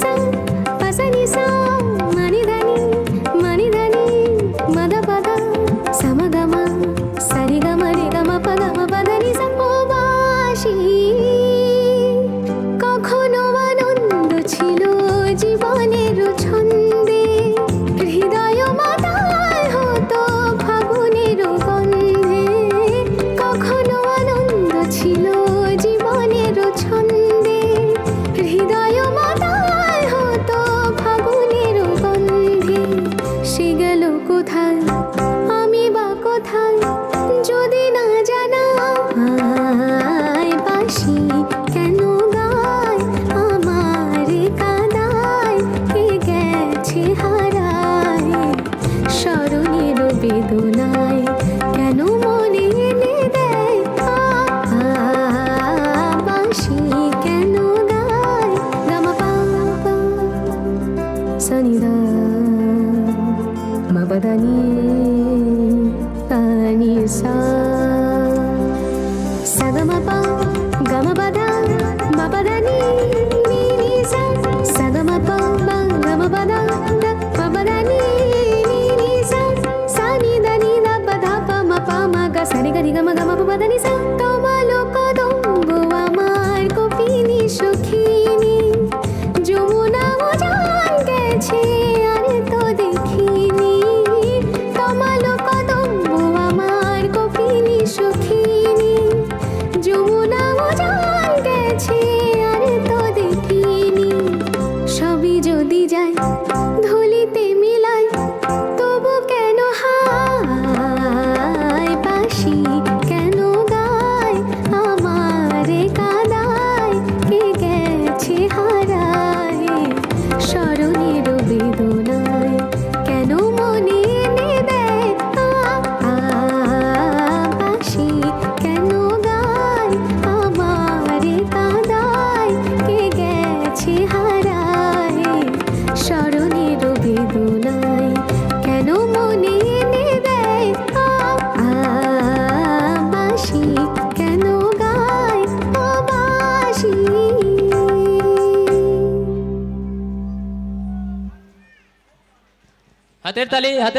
Jesus. ভালোবাসি গেল কোথায়? আমি বা কোথায়? যদি না জানা বাসি কেন গায়? আমার কাদায় কে গেছে হারায়? স্মরণের বেদনায় কেন মনে এনে দেয়? বাসি কেন গায়? গামা পা। সানিদা। మవదనీ అని సా. సగమప గమపద మపదని సగమప గమపద మపదని సని దని దప ధప మప మగ సరి గరి గమ గమ పదని సా. भी जो दी जाए धोली ते হাতের তালি হাতের